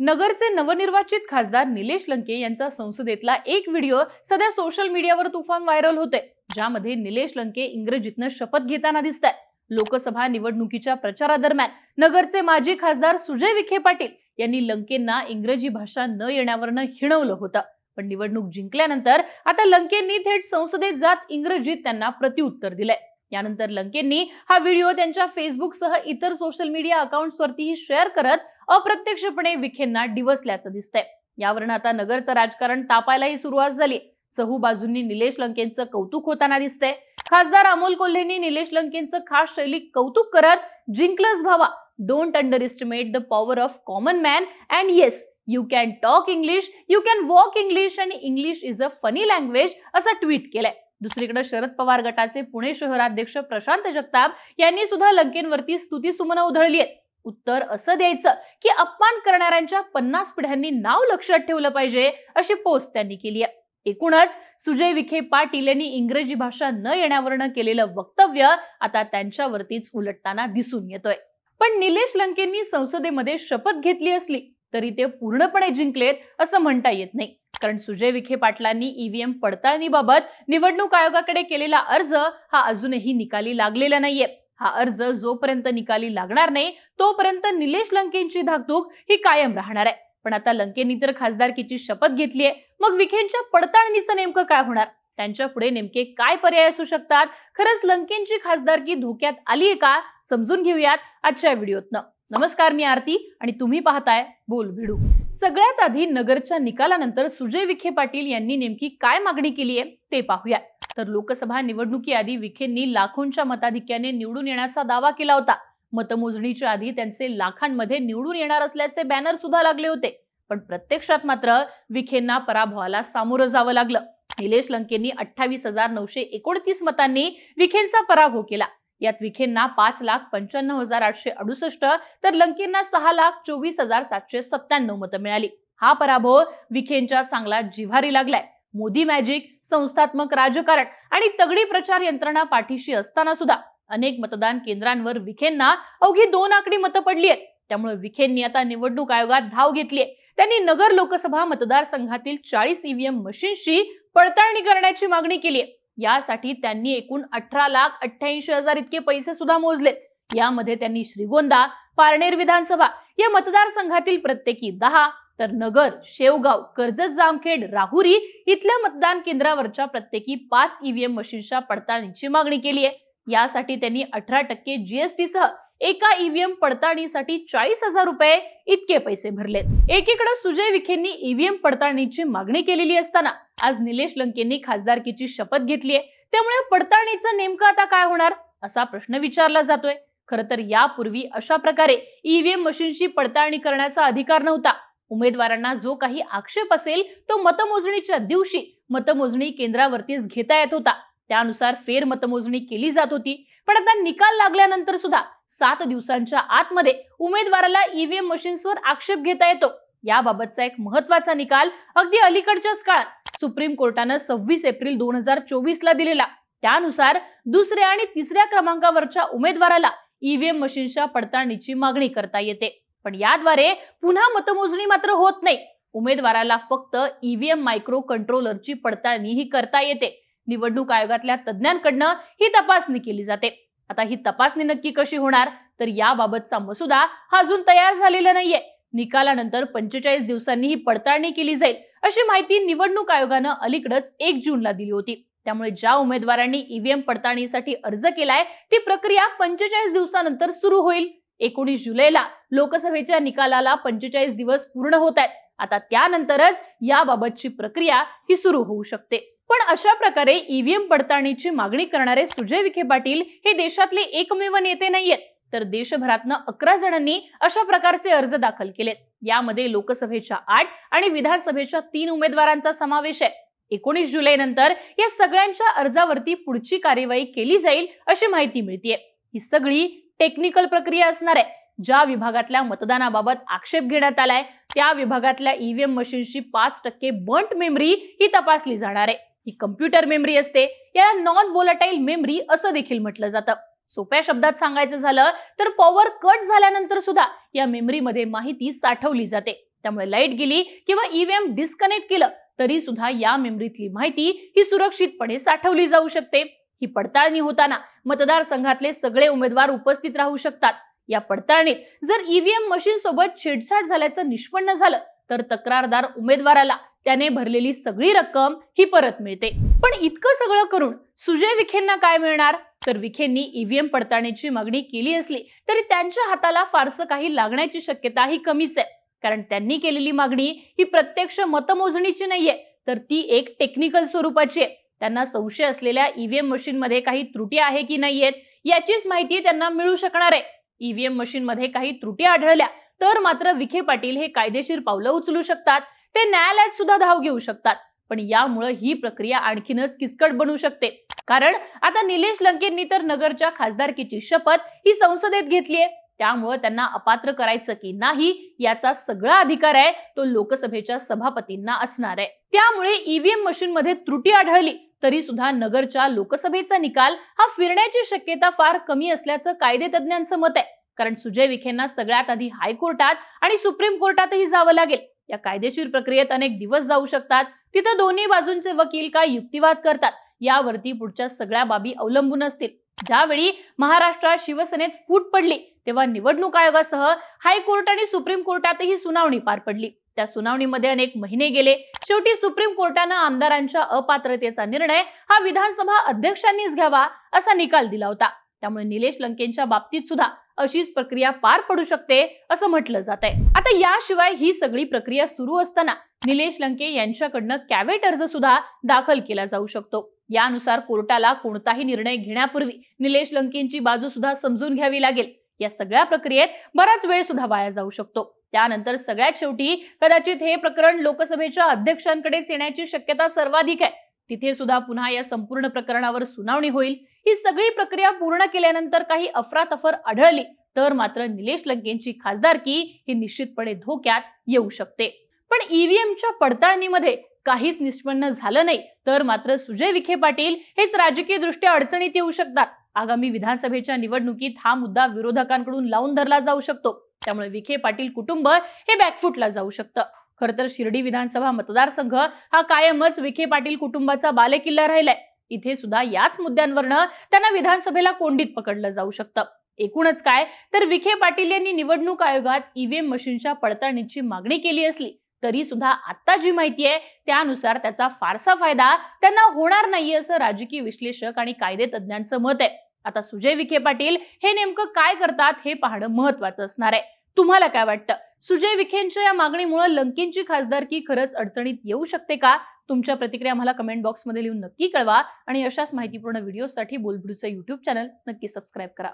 नगरचे नवनिर्वाचित खासदार निलेश लंके यांचा संसदेतला एक व्हिडिओ सध्या सोशल मीडियावर तुफान व्हायरल होते ज्यामध्ये निलेश लंके इंग्रजीतनं शपथ घेताना दिसत लोकसभा निवडणुकीच्या प्रचारादरम्यान नगरचे माजी खासदार सुजय विखे पाटील यांनी लंकेंना इंग्रजी भाषा न येण्यावरनं हिणवलं होतं. पण निवडणूक जिंकल्यानंतर आता लंकेंनी थेट संसदेत जात इंग्रजीत त्यांना प्रत्युत्तर दिलंय. यानंतर लंकेंनी हा व्हिडिओ त्यांच्या फेसबुकसह इतर सोशल मीडिया अकाउंट्सवरतीही शेअर करत अप्रत्यक्षपणे विखेंना डिवसल्याचं दिसतंय. यावरून आता नगरचं राजकारण तापायलाही सुरुवात झाली चहू बाजूंनी निलेश लंकेंचं कौतुक होताना दिसतंय. खासदार अमोल कोल्हेंनी निलेश लंकेंचं खास शैली कौतुक करत जिंकलंच भावा. Don't underestimate the power of common man and yes you can talk English you can walk English आणि English is a funny language असं ट्विट केलंय. दुसरीकडे शरद पवार गटाचे पुणे शहराध्यक्ष प्रशांत जगताप यांनी सुद्धा लंकेंवरती स्तुती सुमनं उधळली आहेत. उत्तर असं द्यायचं की अपमान करणाऱ्यांच्या पन्नास पिढ्यांनी नाव लक्षात ठेवलं पाहिजे अशी पोस्ट त्यांनी केली आहे. एकूणच सुजय विखे पाटील यांनी इंग्रजी भाषा न येण्यावरनं केलेलं वक्तव्य आता त्यांच्यावरतीच उलटताना दिसून येतोय. पण निलेश लंकेंनी संसदेमध्ये शपथ घेतली असली तरी ते पूर्णपणे जिंकलेत असं म्हणता येत नाही. कारण सुजय विखे पाटलांनी ईव्हीएम पडताळणीबाबत निवडणूक आयोगाकडे केलेला अर्ज हा अजूनही निकाली लागलेला नाहीये. हा अर्ज जोपर्यंत निकाली लागणार नाही तोपर्यंत निलेश लंकेंची धाकधूक ही कायम राहणार आहे. पण आता लंकेंनी तर खासदारकीची शपथ घेतली आहे. मग विखेंच्या पडताळणीचं नेमकं काय होणार? त्यांच्या पुढे नेमके काय पर्याय असू शकतात? खरंच लंकेंची खासदारकी धोक्यात आली आहे का? समजून घेऊयात आजच्या व्हिडिओतनं. नमस्कार मी आरती आणि तुम्ही पाहताय बोल भिडू. सगळ्यात आधी नगरच्या निकालानंतर सुजय विखे पाटील यांनी नेमकी काय मागणी केली आहे ते पाहूया तर लोकसभा निवडणुकीआधी विखेंनी लाखोंच्या मताधिक्याने निवडून येण्याचा दावा केला होता. मतमोजणीच्या आधी त्यांचे लाखांमध्ये निवडून येणार असल्याचे बॅनर सुद्धा लागले होते. पण प्रत्यक्षात मात्र विखेंना पराभवाला सामोरं जावं लागलं. निलेश लंकेंनी अठ्ठावीस हजार नऊशे एकोणतीस मतांनी विखेंचा पराभव केला. यात विखेंना पाच लाख पंच्याण्णव हजार आठशे अडुसष्ट तर लंकेंना सहा लाख चोवीस हजार सातशे सत्त्याण्णव मतं मिळाली. हा पराभव विखेंच्या चांगला जिव्हारी लागलाय. मोदी मॅजिक संस्थात्मक राजकारण आणि तगडी प्रचार यंत्रणा पाठीशी असताना सुद्धा अनेक मतदान केंद्रांवर विखेंना अवघी दोन आकडी मतं पडली आहेत त्यामुळे विखेंनी आता निवडणूक आयोगात धाव घेतली आहे त्यांनी नगर लोकसभा मतदारसंघातील चाळीस ईव्हीएम मशीनशी पडताळणी करण्याची मागणी केली आहे यासाठी त्यांनी एकूण अठरा लाख अठ्ठ्याऐंशी हजार इतके पैसे सुद्धा मोजले यामध्ये त्यांनी श्रीगोंदा पारनेर विधानसभा या मतदारसंघातील प्रत्येकी दहा तर नगर शेवगाव कर्जत जामखेड राहुरी इथल्या मतदान केंद्रावरच्या प्रत्येकी पाच ईव्हीएम मशीनच्या पडताळणीची मागणी केली आहे यासाठी त्यांनी अठरा टक्के जीएसटी सह एका ईव्हीएम पडताळणीसाठी चाळीस हजार रुपये इतके पैसे भरलेत. एकीकडे सुजय विखेंनी ईव्हीएम पडताळणीची मागणी केलेली असताना आज निलेश लंकेंनी खासदारकीची शपथ घेतली आहे. त्यामुळे पडताळणीचं नेमकं आता काय होणार असा प्रश्न विचारला जातोय. खर तर यापूर्वी अशा प्रकारे ईव्हीएम मशीनची पडताळणी करण्याचा अधिकार नव्हता. उमेदवारांना जो काही आक्षेप असेल तो मतमोजणीच्या दिवशी मतमोजणी केंद्रावरतीच घेता येत होता. त्यानुसार फेर मतमोजणी केली जात होती. पण आता निकाल लागल्यानंतर सुद्धा सात दिवसांच्या आतमध्ये उमेदवाराला ईव्हीएम मशीन्सवर आक्षेप घेता येतो. याबाबतचा एक महत्त्वाचा निकाल अगदी अलीकडच्याच काळात सुप्रीम कोर्टानं सव्वीस एप्रिल दोन हजार चोवीस ला दिलेला. त्यानुसार दुसऱ्या आणि तिसऱ्या क्रमांकावरच्या उमेदवाराला ईव्हीएम मशीनच्या पडताळणीची मागणी करता येते. पण याद्वारे पुन्हा मतमोजणी मात्र होत नाही. उमेदवाराला फक्त ईव्हीएम मायक्रो कंट्रोलरची पडताळणीही करता येते. निवडणूक आयोगातल्या तज्ज्ञांकडनं ही तपासणी केली जाते. आता ही तपासणी नक्की कशी होणार? तर याबाबतचा मसुदा हा अजून तयार झालेला नाहीये. निकालानंतर पंचेचाळीस दिवसांनी ही पडताळणी केली जाईल अशी माहिती निवडणूक आयोगानं अलीकडच एक जूनला दिली होती. त्यामुळे ज्या उमेदवारांनी ईव्हीएम पडताळणीसाठी अर्ज केलाय ती प्रक्रिया पंचेचाळीस दिवसानंतर सुरू होईल. एकोणीस जुलैला लोकसभेच्या निकालाला पंचेचाळीस दिवस पूर्ण होत आहेत. आता त्यानंतरच याबाबतची प्रक्रिया ही सुरू होऊ शकते. पण अशा प्रकारे ईव्हीएम पडताळणीची मागणी करणारे सुजय विखे पाटील हे देशातले एकमेव नेते नाहीयेत. तर देशभरातनं अकरा जणांनी अशा प्रकारचे अर्ज दाखल केलेत. यामध्ये लोकसभेच्या आठ आणि विधानसभेच्या तीन उमेदवारांचा समावेश आहे. एकोणीस जुलै नंतर या सगळ्यांच्या अर्जावरती पुढची कार्यवाही केली जाईल अशी माहिती मिळतीये. ही सगळी टेक्निकल प्रक्रिया असणार आहे. ज्या विभागातल्या मतदानाबाबत आक्षेप घेण्यात आलाय त्या विभागातल्या ईव्हीएम मशीनची पाच टक्के बंट मेमरी ही तपासली जाणार आहे. ही कम्प्युटर मेमरी असते. या नॉन व्होलाटाईल मेमरी असं देखील म्हटलं जातं. सोप्या शब्दात सांगायचं झालं तर पॉवर कट झाल्यानंतर सुद्धा या मेमरीमध्ये माहिती साठवली जाते. त्यामुळे लाइट गेली किंवा ईव्हीएम डिस्कनेक्ट केलं तरी सुद्धा या मेमरीतली माहिती ही सुरक्षितपणे साठवली जाऊ शकते. ही पडताळणी होताना मतदारसंघातले सगळे उमेदवार उपस्थित राहू शकतात. या पडताळणीत जर ईव्हीएम मशीन सोबत छेडछाड झाल्याचं निष्पन्न झालं तर तक्रारदार उमेदवाराला त्याने भरलेली सगळी रक्कम ही परत मिळते. पण इतकं सगळं करून सुजय विखेंना काय मिळणार? तर विखेंनी ईव्हीएम पडताळणीची मागणी केली असली तरी त्यांच्या हाताला फारसं काही लागण्याची शक्यता ही कमीच आहे. कारण त्यांनी केलेली मागणी ही प्रत्यक्ष मतमोजणीची नाहीये तर ती एक टेक्निकल स्वरूपाची आहे. त्यांना संशय असलेल्या ईव्हीएम मशीनमध्ये काही त्रुटी आहे की नाहीयेत याचीच माहिती त्यांना मिळू शकणार आहे. ईव्हीएम मशीनमध्ये काही त्रुटी आढळल्या तर मात्र विखे पाटील हे कायदेशीर पावलं उचलू शकतात. ते न्यायालयात सुद्धा धाव घेऊ शकतात. पण यामुळे ही प्रक्रिया आणखीनच किचकट बनू शकते. कारण आता निलेश लंकेंनी तर नगरच्या खासदारकीची शपथ ही संसदेत घेतलीये. त्यामुळे त्यांना अपात्र करायचं की नाही याचा सगळा अधिकार आहे तो लोकसभेच्या सभापतींना असणार आहे. त्यामुळे ईव्हीएम मशीन मध्ये त्रुटी आढळली तरी सुद्धा नगरच्या लोकसभेचा निकाल हा फिरण्याची शक्यता फार कमी असल्याचं कायदे तज्ज्ञांचं मत आहे. कारण सुजय विखेंना सगळ्यात आधी हायकोर्टात आणि सुप्रीम कोर्टातही जावं लागेल. या कायदेशीर प्रक्रियेत अनेक दिवस जाऊ शकतात. तिथं दोन्ही बाजूंचे वकील काय युक्तिवाद करतात? यावरती पुढच्या सगळ्या बाबी अवलंबून असतील. ज्यावेळी महाराष्ट्रात शिवसेनेत फूट पडली तेव्हा निवडणूक आयोगासह हायकोर्ट आणि सुप्रीम कोर्टातही सुनावणी पार पडली. त्या सुनावणीमध्ये अनेक महिने गेले. शेवटी सुप्रीम कोर्टानं आमदारांच्या अपात्रतेचा निर्णय हा विधानसभा अध्यक्षांनीच घ्यावा असा निकाल दिला होता. त्यामुळे निलेश लंकेंच्या बाबतीत सुद्धा अशीच प्रक्रिया पार पडू शकते असं म्हटलं जात आहे आता याशिवाय ही सगळी प्रक्रिया सुरू असताना निलेश लंके यांच्याकडनं कॅवेट अर्ज सुद्धा दाखल केला जाऊ शकतो. यानुसार कोर्टाला कोणताही निर्णय घेण्यापूर्वी निलेश लंकेंची बाजू सुद्धा समजून घ्यावी लागेल. या सगळ्या प्रक्रियेत बराच वेळ सुद्धा वाया जाऊ शकतो. त्यानंतर सगळ्यात शेवटी कदाचित हे प्रकरण लोकसभेच्या अध्यक्षांकडेच येण्याची शक्यता सर्वाधिक आहे. तिथे सुद्धा पुन्हा या संपूर्ण प्रकरणावर सुनावणी होईल. ही सगळी प्रक्रिया पूर्ण केल्यानंतर काही अफरातफर आढळली तर मात्र निलेश लंकेंची खासदारकी ही निश्चितपणे धोक्यात येऊ शकते. पण ईव्हीएमच्या पडताळणीमध्ये काहीच निष्पन्न झालं नाही तर मात्र सुजय विखे पाटील हेच राजकीय दृष्ट्या अडचणीत येऊ शकतात. आगामी विधानसभेच्या निवडणुकीत हा मुद्दा विरोधकांकडून लावून धरला जाऊ शकतो. त्यामुळे विखे पाटील कुटुंब हे बॅकफुटला जाऊ शकतं. खर तर शिर्डी विधानसभा मतदारसंघ हा कायमच विखे पाटील कुटुंबाचा बालेकिल्ला राहिलाय. इथे सुद्धा याच मुद्द्यांवरनं त्यांना विधानसभेला कोंडीत पकडलं जाऊ शकतं. एकूणच काय? तर विखे पाटील यांनी निवडणूक आयोगात ईव्हीएम मशीनच्या पडताळणीची मागणी केली असली तरी सुद्धा आता जी माहिती आहे त्यानुसार त्याचा फारसा फायदा त्यांना होणार नाही असं राजकीय विश्लेषक आणि कायदे तज्ज्ञांचं मत आहे. आता सुजय विखे पाटील हे नेमकं काय करतात हे पाहणं महत्वाचं असणार आहे. तुम्हाला काय वाटतं? सुजय विखेंच्या या मागणीमुळे लंकेंची खासदारकी खरंच अडचणीत येऊ शकते का? तुमच्या प्रतिक्रिया मला कमेंट बॉक्समध्ये लिहून नक्की कळवा. आणि अशाच माहितीपूर्ण व्हिडिओसाठी बोलबिडूचं युट्यूब चॅनल नक्की सबस्क्राईब करा.